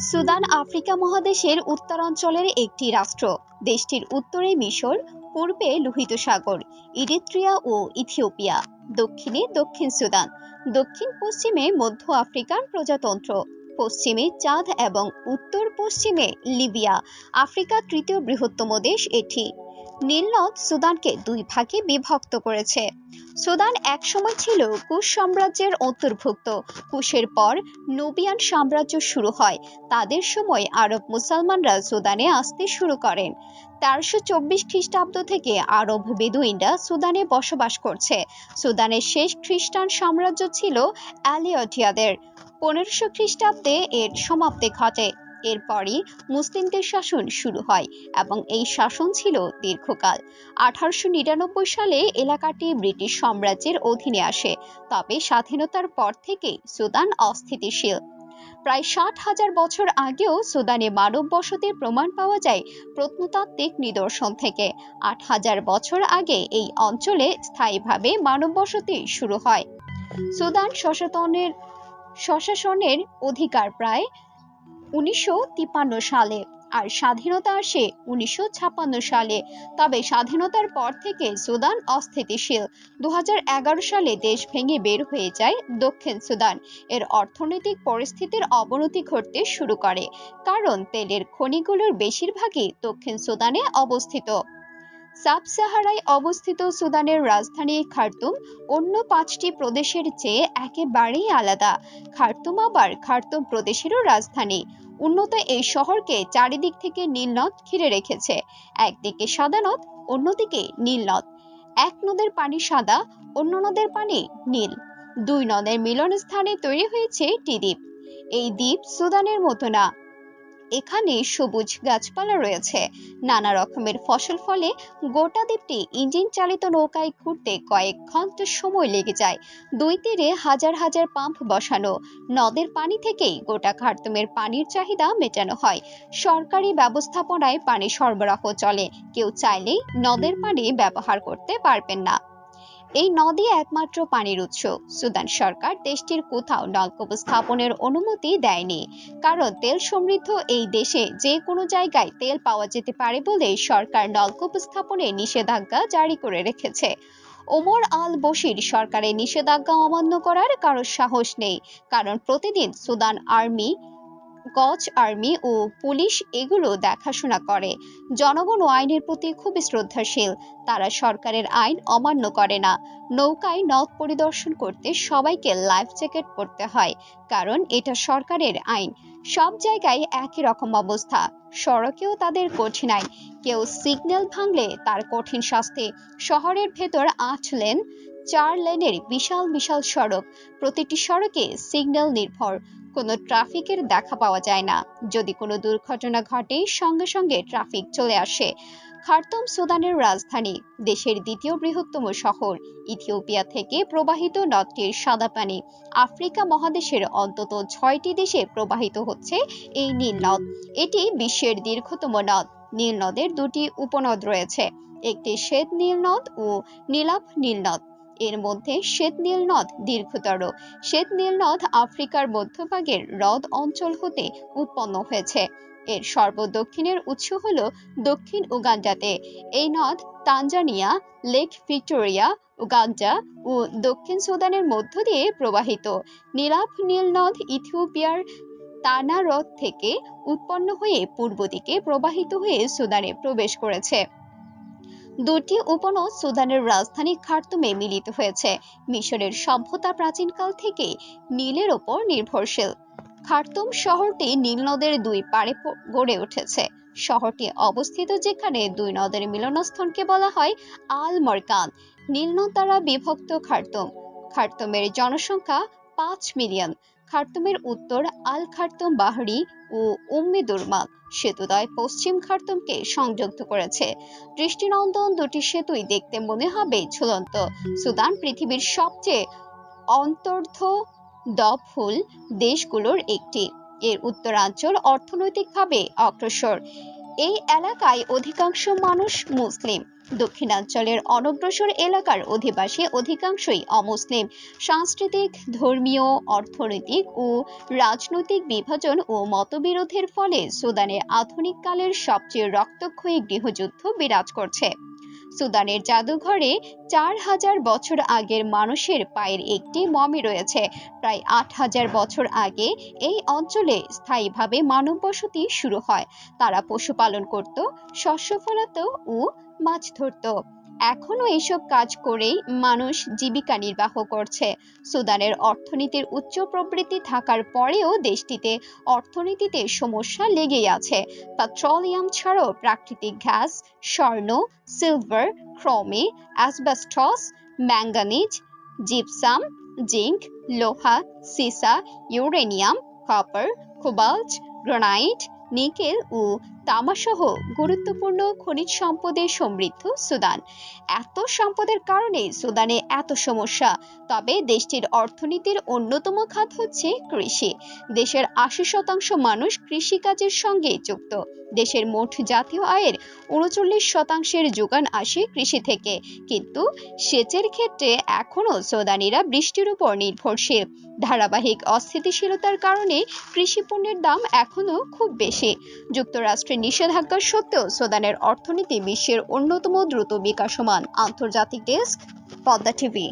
Sudan Africa মহাদেশের উত্তরাঞ্চলের একটি রাষ্ট্র। দেশটির উত্তরে মিশর, পূর্বে লোহিত সাগর, ইরিত্রিয়া ও ইথিওপিয়া, দক্ষিণে দক্ষিণ সুদান দক্ষিণ পশ্চিমে মধ্য আফ্রিকান প্রজাতন্ত্র। পশ্চিমে চাঁদ এবং উত্তর পশ্চিমে লিবিয়া আফ্রিকার তৃতীয় বৃহত্তম দেশ এটি। নীলনদ সুদানকে দুই ভাগে বিভক্ত করেছে। সুদান একসময় ছিল কুশ সাম্রাজ্যের অন্তর্ভুক্ত। কুশের পর নুবিয়ান সাম্রাজ্য শুরু হয়। তাদের সময় আরব মুসলমানরা সুদানে আসতে শুরু করেন। তেরোশো চব্বিশ খ্রিস্টাব্দ থেকে আরব বেদুইনরা সুদানে বসবাস করছে। সুদানের শেষ খ্রিস্টান সাম্রাজ্য ছিল অ্যালিয়টিয়াদের পনেরোশো খ্রিস্টাব্দে এর সমাপ্তি ঘটে। এরপরই মুসলিমদের শাসন শুরু হয় এবং এই শাসন ছিল দীর্ঘকাল। আঠারোশো নিরানব্বই সালে এলাকাটি ব্রিটিশ সাম্রাজ্যের অধীনে আসে, তবে স্বাধীনতার পর থেকে সুদান অস্থিতিশীল। প্রায় ষাট হাজার বছর আগেও সুদানে মানব বসতির প্রমাণ পাওয়া যায় প্রত্নতাত্ত্বিক নিদর্শন থেকে। আট হাজার বছর আগে এই অঞ্চলে স্থায়ীভাবে মানব বসতি শুরু হয়। সুদান প্রশাসনের প্রশাসনের অধিকার প্রায় উনিশশো তিপ্পান্ন সালে আর স্বাধীনতা আসে উনিশশো ছাপ্পান্ন সালে। তবে স্বাধীনতার পর থেকে সুদান অস্থিতিশীল। দু হাজার এগারো সালে দেশ ভেঙে বের হয়ে যায় দক্ষিণ সুদান। এর অর্থনৈতিক পরিস্থিতির অবনতি ঘটতে শুরু করে। কারণ তেলের খনিগুলোর বেশিরভাগই দক্ষিণ সুদানে অবস্থিত। সাব সাহারায় অবস্থিত সুদানের রাজধানী খার্তুম, অন্য পাঁচটি প্রদেশের চেয়ে একেবারেই আলাদা। খার্তুম আবার খার্তুম প্রদেশেরও রাজধানী। উন্নত এই শহরকে চারিদিক থেকে নীলনদ ঘিরে রেখেছে। একদিকে সাদা নদ, অন্যদিকে নীল নদ। এক নদের পানি সাদা, অন্য নদের পানি নীল। দুই নদের মিলনস্থানে তৈরি হয়েছে টি দ্বীপ। এই দ্বীপ সুদানের মতো না। এখানে সবুজ গাছপালা রয়েছে। নানা রকমের ফসল ফলে গোটা দ্বীপটি ইঞ্জিন চালিত নৌকায় ঘুরতে কয়েক ঘণ্টা সময় লেগে যায়। দুই তীরে হাজার হাজার পাম্প বসানো। নদের পানি থেকেই গোটা খার্তুমের পানির চাহিদা মেটানো হয়। সরকারি ব্যবস্থাপনায় পানি সরবরাহ চলে। কেউ চাইলেই নদের পানি ব্যবহার করতে পারবেন না। এই নদী একমাত্র পানির উৎস। সুদান সরকার দেশটির কোথাও নলকূপ স্থাপনের অনুমতি দেয়নি। কারণ তেল সমৃদ্ধ এই দেশে যে কোনো জায়গায় তেল পাওয়া যেতে পারে বলে সরকার নলকূপ স্থাপনে নিষেধাজ্ঞা জারি করে রেখেছে। ওমর আল বশির সরকারের নিষেধাজ্ঞা অমান্য করার কারও সাহস নেই। কারণ প্রতিদিন সুদান আর্মি গজ, আর্মি ও পুলিশ এগুলো দেখাশোনা করে। জনগণ ও আইনের প্রতি খুবই শ্রদ্ধাশীল। তারা সরকারের আইন অমান্য করে না। নৌকায় নদ পরিদর্শন করতে সবাইকে লাইফ জ্যাকেট পরতে হয়, কারণ এটা সরকারের আইন। সব জায়গায় একই রকম অবস্থা। সড়কেও তাদের কঠিন আইন কেউ সিগন্যাল ভাঙলে তার কঠিন শাস্তি। শহরের ভেতর আট লেন, চার লেনের বিশাল বিশাল সড়ক। প্রতিটি সড়কে সিগন্যাল নির্ভর। কোনো ট্রাফিকের দেখা পাওয়া যায় না। যদি কোনো দুর্ঘটনা ঘটে সঙ্গে সঙ্গে ট্রাফিক চলে আসে। খার্তুম সুদানের রাজধানী, দেশের দ্বিতীয় বৃহত্তম শহর। ইথিওপিয়া থেকে প্রবাহিত নদটির সাদা পানি আফ্রিকা মহাদেশের অন্তত ছয়টি দেশে প্রবাহিত হচ্ছে এই নীল নদ। এটি বিশ্বের দীর্ঘতম নদ। নীল নদের দুটি উপনদ রয়েছে। একটি শ্বেত নীল নদ ও নীলাভ নীল নদ। এর মধ্যে শ্বেত নীল নদ দীর্ঘতর। শ্বেত নীল নদ আফ্রিকার মধ্যভাগের হ্রদ অঞ্চল হতে উৎপন্ন হয়েছে। এর সর্বদক্ষিণের উৎস হল দক্ষিণ উগান্ডাতে। এই নদ তানজানিয়া, লেক ভিক্টোরিয়া, উগান্ডা ও দক্ষিণ সুদানের মধ্য দিয়ে প্রবাহিত। নীলাভ নীল নদ ইথিওপিয়ার তানা হ্রদ থেকে উৎপন্ন হয়ে পূর্ব দিকে প্রবাহিত হয়ে সুদানে প্রবেশ করেছে। দুটি উপনদ সুদানের রাজধানী খার্তুমে মিলিত হয়েছে। মিশরের সভ্যতা প্রাচীনকাল থেকে নীলের ওপর নির্ভরশীল। খার্তুম শহরটি নীল নদের দুই পাড়ে গড়ে উঠেছে। শহরটি অবস্থিত যেখানে দুই নদের মিলনস্থলকে বলা হয় আল মরকান। নীল নদ দ্বারা বিভক্ত খার্তুম। খার্তুমের জনসংখ্যা পাঁচ মিলিয়ন। খার্তুমের উত্তর আল খার্তুম বাহরি ও উম্মে দুরমান সেতুদ্বয় পশ্চিম খার্তুমকে সংযুক্ত করেছে। দৃষ্টিনন্দন দুটি সেতুই দেখতে মনে হবে ঝুলন্ত। সুদান পৃথিবীর সবচেয়ে অন্তর্ধ দফুল দেশগুলোর একটি। এর উত্তরাঞ্চল অর্থনৈতিকভাবে অগ্রসর। এই এলাকায় অধিকাংশ মানুষ মুসলিম। দক্ষিণাঞ্চলের অনগ্রসর এলাকার অধিবাসী অধিকাংশই অমুসলিম। সাংস্কৃতিক, ধর্মীয়, অর্থনৈতিক ও রাজনৈতিক বিভাজন ও মতবিরোধের ফলে সুদানে আধুনিক কালের সবচেয়ে রক্তক্ষয়ী গৃহযুদ্ধ বিরাজ করছে। সুদানের জাদুঘরে চার হাজার বছর আগের মানুষের পায়ের একটি মমি রয়েছে। প্রায় আট হাজার বছর আগে এই অঞ্চলে স্থায়ীভাবে মানব বসতি শুরু হয়। তারা পশুপালন করত, শস্য ফলাত ও মাছ ধরত। এখনও এসব কাজ করেই মানুষ জীবিকা নির্বাহ করছে। সুদানের অর্থনীতির উচ্চ প্রবৃদ্ধি থাকার পরেও দেশটিতে অর্থনীতিতে সমস্যা লেগেই আছে। পেট্রোলিয়াম ছাড়াও প্রাকৃতিক গ্যাস, স্বর্ণ, সিলভার, ক্রোমে অ্যাসবেস্টস ম্যাঙ্গানিজ জিপসাম জিঙ্ক লোহা, সিসা, uranium, copper, cobalt, granite nickel ও তামাসহ গুরুত্বপূর্ণ খনিজ সম্পদে সমৃদ্ধ সুদান। এত সম্পদের কারণে সুদানে এত সমস্যা। তবে দেশটির অর্থনীতির অন্যতম খাত হচ্ছে কৃষি। দেশের আশি শতাংশ মানুষ কৃষিকাজের সঙ্গে যুক্ত। দেশের মোট জাতীয় আয়ের উনচল্লিশ শতাংশের যোগান আসে কৃষি থেকে। কিন্তু সেচের ক্ষেত্রে এখনও সুদানিরা বৃষ্টির উপর নির্ভরশীল। ধারাবাহিক অস্থিতিশীলতার কারণে কৃষি পণ্যের দাম এখনও খুব বেশি। যুক্তরাষ্ট্রের নিষেধাজ্ঞা সত্ত্বেও সুদানের অর্থনীতি বিশ্বের অন্যতম দ্রুত বিকাশমান। আন্তর্জাতিক ডেস্ক, পদ্মা টিভি।